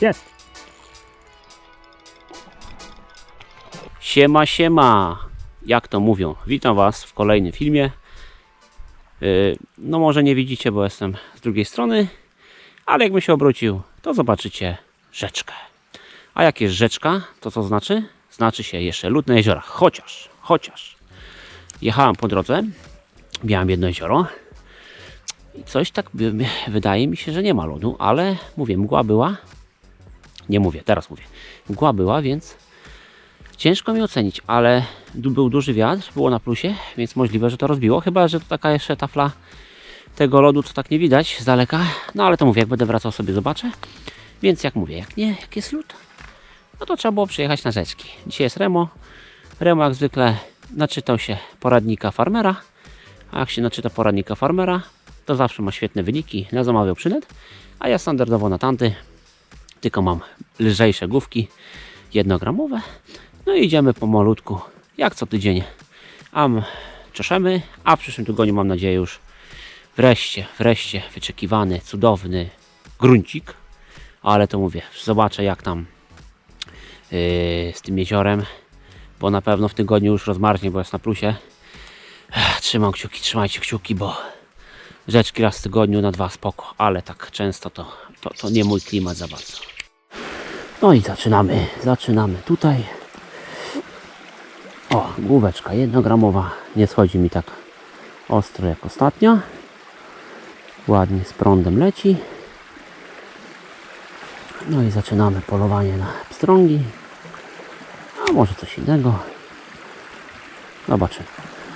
Jest. Siema, siema. Jak to mówią? Witam Was w kolejnym filmie. Yy, No może nie widzicie, bo jestem z drugiej strony, ale jakbym się obrócił, to zobaczycie rzeczkę. A jak jest rzeczka, to co znaczy? Znaczy się jeszcze ludne jeziora. Chociaż, chociaż. Jechałem po drodze, miałem jedno jezioro i coś tak wydaje mi się, że nie ma lodu, ale mówię, mgła była. Nie mówię, teraz mówię. Mgła była, więc ciężko mi ocenić, ale był duży wiatr, było na plusie, więc możliwe, że to rozbiło. Chyba, że to taka jeszcze tafla tego lodu, co tak nie widać z daleka. No ale to mówię, jak będę wracał sobie zobaczę. Więc jak mówię, jak nie, jak jest lód, no to trzeba było przyjechać na rzeczki. Dzisiaj jest Remo. Remo jak zwykle naczytał się poradnika farmera. A jak się naczyta poradnika farmera, to zawsze ma świetne wyniki. Na zamawiał przynet, a ja standardowo na tanty. Tylko mam lżejsze główki, jednogramowe. No i idziemy pomalutku, jak co tydzień. Am czeszemy, a w przyszłym tygodniu mam nadzieję już wreszcie, wreszcie wyczekiwany, cudowny gruncik. Ale to mówię, zobaczę jak tam yy, z tym jeziorem, bo na pewno w tygodniu już rozmarznie, bo jest na plusie. Trzymam kciuki, trzymajcie kciuki, bo rzeczki raz w tygodniu na dwa spoko, ale tak często to, to, to nie mój klimat za bardzo. No i zaczynamy, zaczynamy tutaj. O, główeczka jednogramowa, nie schodzi mi tak ostro jak ostatnio. Ładnie z prądem leci. No i zaczynamy polowanie na pstrągi. A może coś innego. Zobaczymy.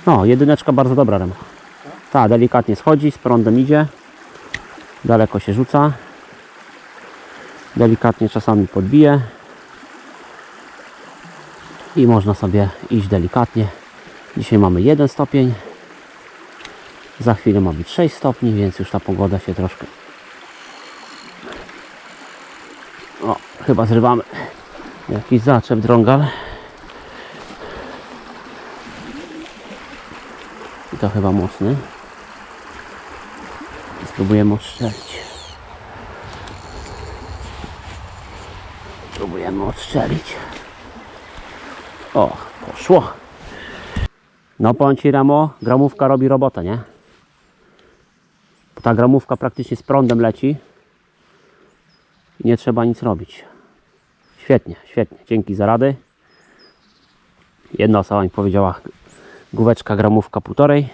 No, jedyneczka bardzo dobra rema. Ta, delikatnie schodzi, z prądem idzie. Daleko się rzuca. Delikatnie czasami podbije. I można sobie iść delikatnie. Dzisiaj mamy 1 stopień. Za chwilę ma być 6 stopni, więc już ta pogoda się troszkę... O, chyba zrywamy jakiś zaczep drągal. I to chyba mocny. Spróbujemy odstrzelić. Spróbujemy odstrzelić. O, poszło. No powiem Ramo, gramówka robi robotę, nie? Ta gramówka praktycznie z prądem leci. I nie trzeba nic robić. Świetnie, świetnie. Dzięki za rady. Jedna osoba mi powiedziała główeczka gramówka półtorej.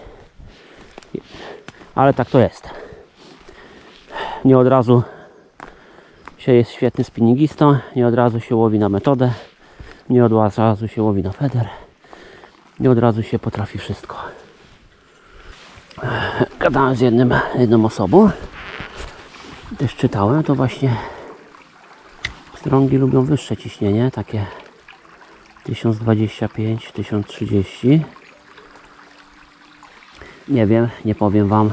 Ale tak to jest. Nie od razu się jest świetny spinningistą, nie od razu się łowi na metodę, nie od razu się łowi na feder, nie od razu się potrafi wszystko. Gadałem z jednym, jedną osobą, też czytałem, to właśnie strągi lubią wyższe ciśnienie, takie 1025, 1030. Nie wiem, nie powiem Wam.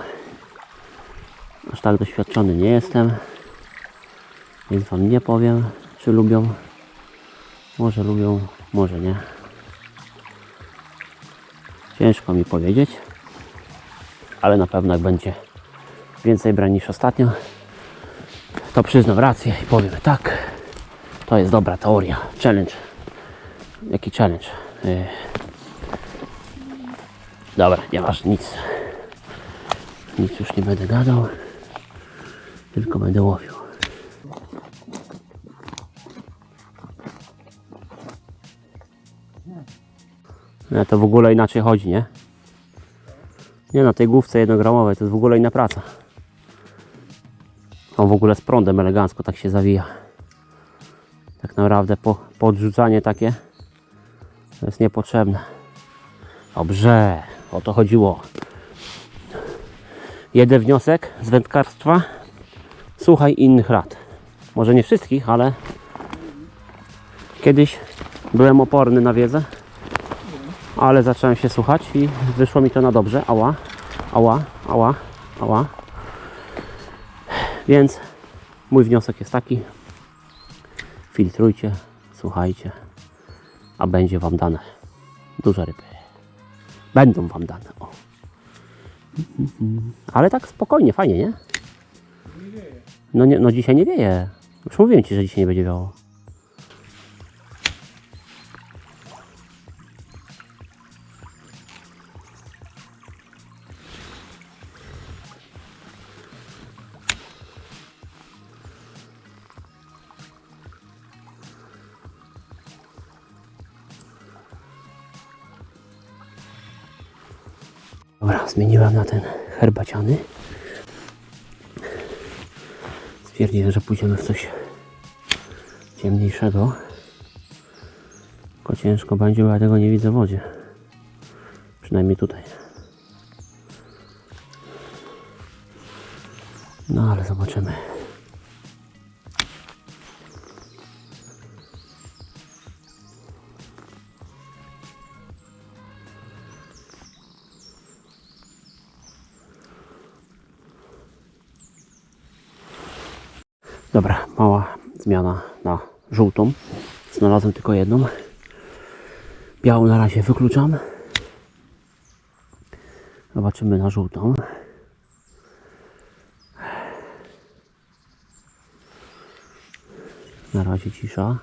Aż tak doświadczony nie jestem. Więc Wam nie powiem, czy lubią. Może lubią, może nie. Ciężko mi powiedzieć. Ale na pewno jak będzie więcej brań niż ostatnio, to przyznam rację i powiem tak. To jest dobra teoria. Challenge. Jaki challenge? Yy. Dobra, nieważne, nic. Nic już nie będę gadał. Tylko będę łowił. To w ogóle inaczej chodzi, nie? Nie na tej główce jednogramowej to jest w ogóle inna praca. On w ogóle z prądem elegancko tak się zawija. Tak naprawdę po, podrzucanie takie to jest niepotrzebne. Dobrze, o to chodziło. Jeden wniosek z wędkarstwa. Słuchaj innych rad. Może nie wszystkich, ale kiedyś byłem oporny na wiedzę, ale zacząłem się słuchać i wyszło mi to na dobrze. Ała, ała, ała, ała. Więc mój wniosek jest taki. Filtrujcie, słuchajcie, a będzie Wam dane duże ryby. Będą Wam dane. O. Ale tak spokojnie, fajnie, nie? No, nie, no dzisiaj nie wieje. Już mówiłem ci, że dzisiaj nie będzie wiało. Dobra, zmieniłem na ten herbaciany. Stwierdziłem, że pójdziemy w coś ciemniejszego. Tylko ciężko będzie, bo ja tego nie widzę w wodzie. Przynajmniej tutaj. No ale zobaczymy. Dobra, mała zmiana na żółtą. Znalazłem tylko jedną. Białą na razie wykluczam. Zobaczymy na żółtą. Na razie cisza.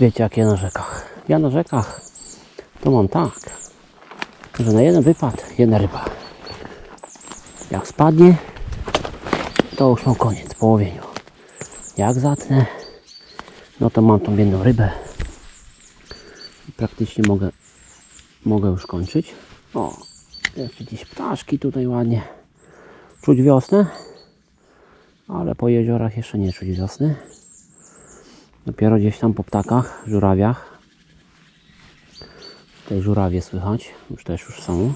Wiecie jak ja na rzekach? Ja na rzekach to mam tak, że na jeden wypad jedna ryba. Jak spadnie, to już mam koniec po łowieniu. Jak zatnę, no to mam tą jedną rybę. I praktycznie mogę, mogę już kończyć. O, jeszcze gdzieś ptaszki tutaj ładnie. Czuć wiosnę, ale po jeziorach jeszcze nie czuć wiosny. Dopiero gdzieś tam po ptakach, żurawiach. Tutaj żurawie słychać, już też już są.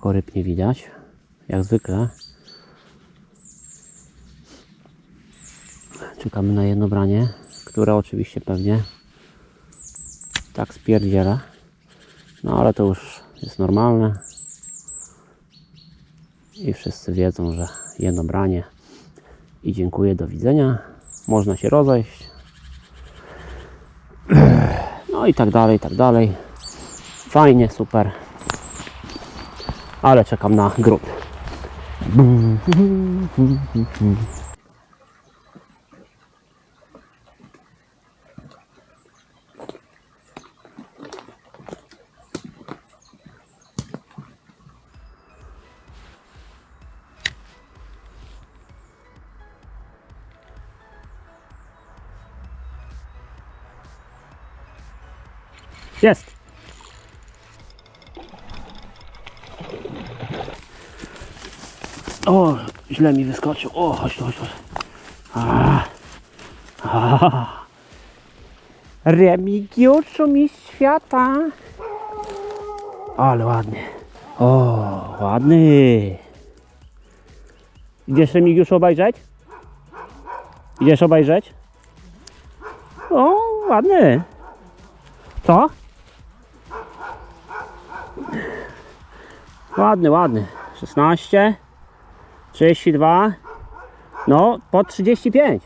Koryb nie widać, jak zwykle. Czekamy na jedno branie, które oczywiście pewnie tak spierdziela. No ale to już jest normalne. I wszyscy wiedzą, że jedno branie i dziękuję, do widzenia. Można się rozejść. No i tak dalej, i tak dalej. Fajnie, super. Ale czekam na grób. Jest. O, źle mi wyskoczył. O, chodź chodź. A. Remigiuszu, mistrz świata. Ale ładnie. O, ładny. Idziesz Remigiuszu obejrzeć? Idziesz obejrzeć? O, ładny. Co? Ładny, ładny. 16, 32, no po 35.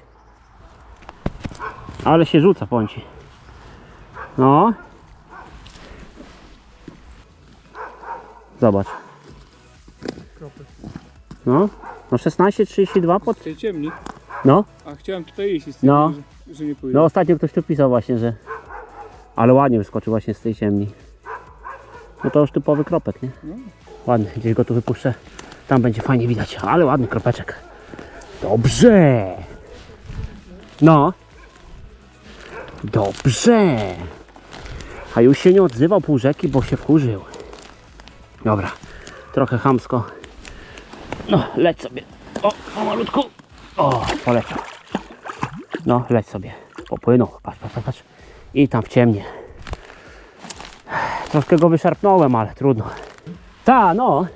Ale się rzuca pąci. No. Zobacz. No, no 16, 32 po... Tej ciemni. No, A chciałem tutaj iść i No. stwierdziłem, że, że nie pójdę. no ostatnio ktoś tu pisał właśnie, że... Ale ładnie wyskoczył właśnie z tej ciemni. No to już typowy kropek, nie? No. Ładny, gdzieś go tu wypuszczę. Tam będzie fajnie widać, ale ładny kropeczek. Dobrze. No. Dobrze. A już się nie odzywał pół rzeki, bo się wkurzył. Dobra, trochę chamsko. No, leć sobie. O, pomalutku. O, poleciał. No, leć sobie. Popłynął. Patrz, patrz, patrz. I tam w ciemnie. Troszkę go wyszarpnąłem, ale trudno. Ta, no.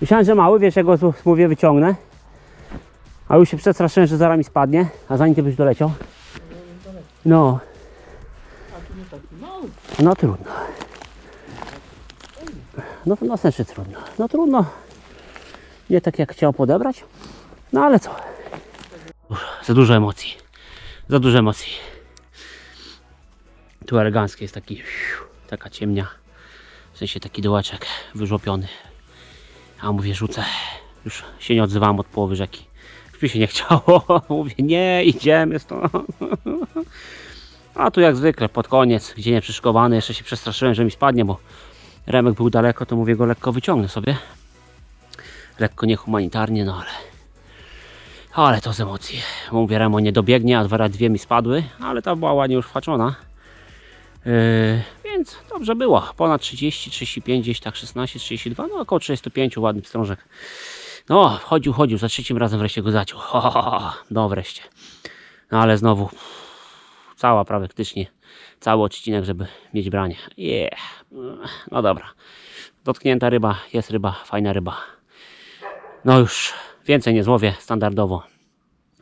Myślałem, że mały, wiesz, jak go mówię wyciągnę. A już się przestraszyłem, że zaraz mi spadnie, a zanim ty byś doleciał. No. No trudno. No, no znaczy trudno. No trudno. Nie tak jak chciał podebrać. No ale co? Za dużo emocji. Za dużo emocji. Tu elegancki jest taki, taka ciemnia. W sensie taki dołeczek wyżłopiony. A mówię, rzucę. Już się nie odzywałem od połowy rzeki. Już mi się nie chciało. Mówię, nie, idziemy stąd. A tu jak zwykle, pod koniec, gdzie nie przyszykowany, jeszcze się przestraszyłem, że mi spadnie, bo remek był daleko, to mówię go lekko wyciągnę sobie. Lekko niehumanitarnie, no ale... Ale to z emocji. Mówię, Remo nie dobiegnie, a dwa razy dwie mi spadły, ale ta była ładnie już whaczona. Yy, więc dobrze było. Ponad 30, 35, gdzieś tak 16, 32, no około 35 ładny pstrążek. No, chodził, chodził, za trzecim razem wreszcie go zaciął. Ho, ho, ho. No wreszcie. No ale znowu cała praktycznie cały odcinek, żeby mieć branie. Yeah. No dobra. Dotknięta ryba, jest ryba, fajna ryba. No już więcej nie złowię, standardowo.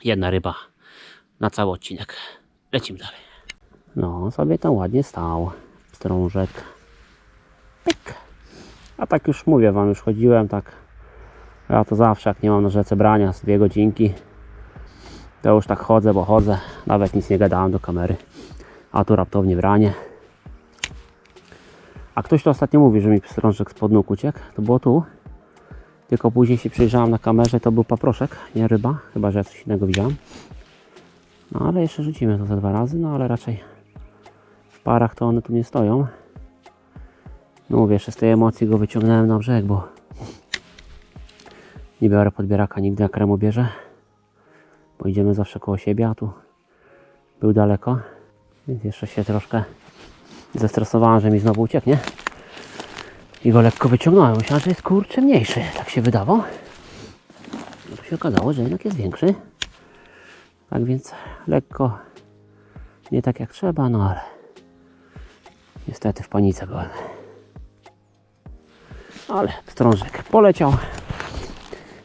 Jedna ryba na cały odcinek. Lecimy dalej. No, sobie tam ładnie stał. Strążek. Pyk. A tak już mówię wam, już chodziłem tak. Ja to zawsze, jak nie mam na rzece brania, z dwie godzinki. To już tak chodzę, bo chodzę. Nawet nic nie gadałem do kamery. A tu raptownie branie. A ktoś to ostatnio mówi, że mi strążek spod nóg uciekł. To było tu. Tylko później się przyjrzałem na kamerze, to był paproszek, nie ryba. Chyba, że ja coś innego widziałem. No ale jeszcze rzucimy to za dwa razy, no ale raczej parach to one tu nie stoją. No mówię, jeszcze z tej emocji go wyciągnąłem na brzeg, bo nie biorę podbieraka nigdy jak remu bierze. Bo idziemy zawsze koło siebie, a tu był daleko. Więc jeszcze się troszkę zestresowałem, że mi znowu ucieknie. I go lekko wyciągnąłem. Myślałem, że jest kurczę mniejszy. Tak się wydawał. No się okazało, że jednak jest większy. Tak więc lekko nie tak jak trzeba, no ale niestety w panice byłem. Ale strążek poleciał.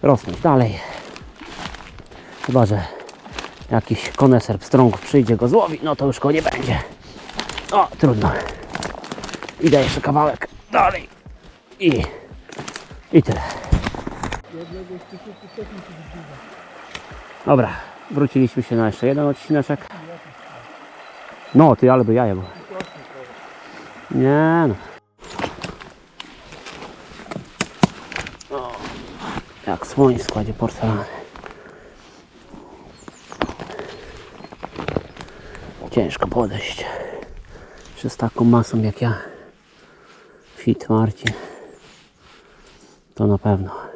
Rosnąć dalej. Chyba, że jakiś koneser pstrągów przyjdzie go złowi, no to już go nie będzie. O, trudno. Idę jeszcze kawałek dalej. I, i tyle. Dobra, wróciliśmy się na jeszcze jeden odcineczek. No, ty, ale by jaje było. Nie no. O, jak słoń składzie porcelany. Ciężko podejść. Przez taką masą jak ja. Fit Marcin. To na pewno.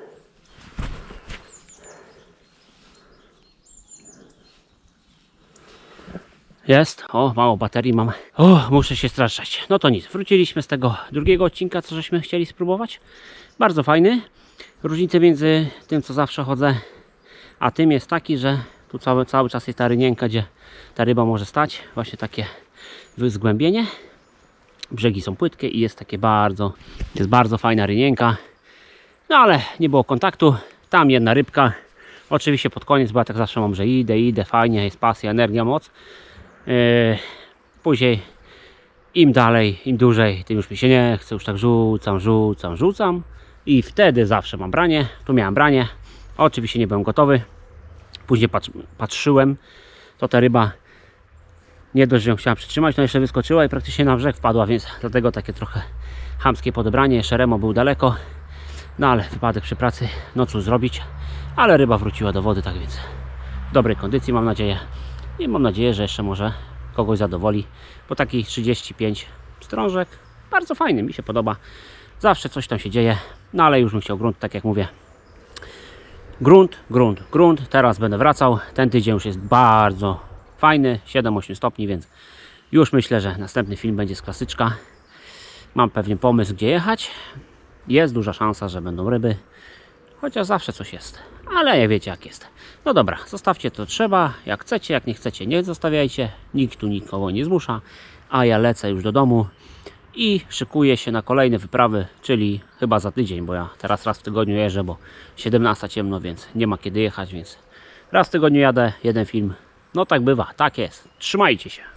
Jest. O, mało baterii mam. O, muszę się straszać. No to nic. Wróciliśmy z tego drugiego odcinka, co żeśmy chcieli spróbować. Bardzo fajny. Różnice między tym, co zawsze chodzę, a tym jest taki, że tu cały, cały czas jest ta rynienka, gdzie ta ryba może stać. Właśnie takie zgłębienie. Brzegi są płytkie i jest takie bardzo, jest bardzo fajna rynienka. No ale nie było kontaktu. Tam jedna rybka. Oczywiście pod koniec, bo ja tak zawsze mam, że idę, idę, fajnie, jest pasja, energia, moc. Yy, później im dalej, im dłużej, tym już mi się nie chce, już tak rzucam, rzucam, rzucam. I wtedy zawsze mam branie. Tu miałem branie. Oczywiście nie byłem gotowy. Później patrz, patrzyłem, to ta ryba nie dość, że ją chciałem przytrzymać, no jeszcze wyskoczyła i praktycznie na brzeg wpadła, więc dlatego takie trochę chamskie podebranie. Jeszcze Remo był daleko, no ale wypadek przy pracy, no cóż zrobić. Ale ryba wróciła do wody, tak więc w dobrej kondycji mam nadzieję. I mam nadzieję, że jeszcze może kogoś zadowoli, bo taki 35 strążek, bardzo fajny, mi się podoba. Zawsze coś tam się dzieje, no ale już bym chciał grunt, tak jak mówię. Grunt, grunt, grunt. Teraz będę wracał. Ten tydzień już jest bardzo fajny, 7-8 stopni, więc już myślę, że następny film będzie z klasyczka. Mam pewien pomysł, gdzie jechać. Jest duża szansa, że będą ryby, chociaż zawsze coś jest. Ale nie wiecie, jak jest. No dobra, zostawcie to trzeba. Jak chcecie, jak nie chcecie, nie zostawiajcie. Nikt tu nikogo nie zmusza. A ja lecę już do domu i szykuję się na kolejne wyprawy, czyli chyba za tydzień, bo ja teraz raz w tygodniu jeżdżę, bo 17 ciemno, więc nie ma kiedy jechać, więc raz w tygodniu jadę, jeden film. No tak bywa, tak jest. Trzymajcie się.